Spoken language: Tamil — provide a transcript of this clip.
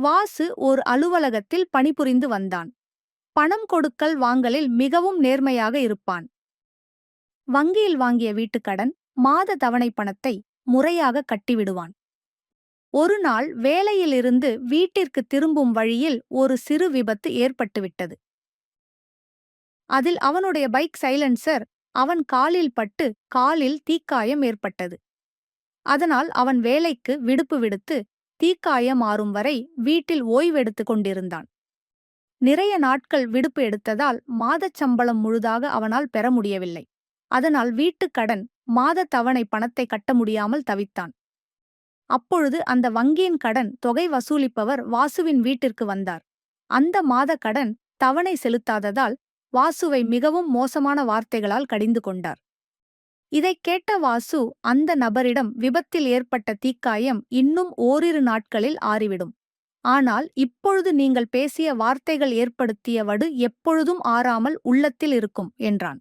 வாசு ஓர் அலுவலகத்தில் பணிபுரிந்து வந்தான். பணம் கொடுக்கல் வாங்கலில் மிகவும் நேர்மையாக இருப்பான். வங்கியில் வாங்கிய வீட்டுக்கடன் மாத தவணை பணத்தை முறையாக கட்டிவிடுவான். ஒரு நாள் வேலையிலிருந்து வீட்டிற்கு திரும்பும் வழியில் ஒரு சிறு விபத்து ஏற்பட்டுவிட்டது. அதில் அவனுடைய பைக் சைலன்சர் அவன் காலில் பட்டு காலில் தீக்காயம் ஏற்பட்டது. அதனால் அவன் வேலைக்கு விடுப்பு விடுத்து தீக்காயம் மாறும் வரை வீட்டில் ஓய்வெடுத்துக் கொண்டிருந்தான். நிறைய நாட்கள் விடுப்பு எடுத்ததால் மாதச் சம்பளம் முழுதாக அவனால் பெற முடியவில்லை. அதனால் வீட்டுக் கடன் மாத தவணை பணத்தை கட்ட முடியாமல் தவித்தான். அப்பொழுது அந்த வங்கியின் கடன் தொகை வசூலிப்பவர் வாசுவின் வீட்டிற்கு வந்தார். அந்த மாத கடன் தவணை செலுத்தாததால் வாசுவை மிகவும் மோசமான வார்த்தைகளால் கடிந்து கொண்டார். இதைக் கேட்ட வாசு அந்த நபரிடம் விபத்தில் ஏற்பட்ட தீக்காயம் இன்னும் ஓரிரு நாட்களில் ஆறிவிடும். ஆனால் இப்பொழுது நீங்கள் பேசிய வார்த்தைகள் ஏற்படுத்திய வடு எப்பொழுதும் ஆறாமல் உள்ளத்தில் இருக்கும் என்றான்.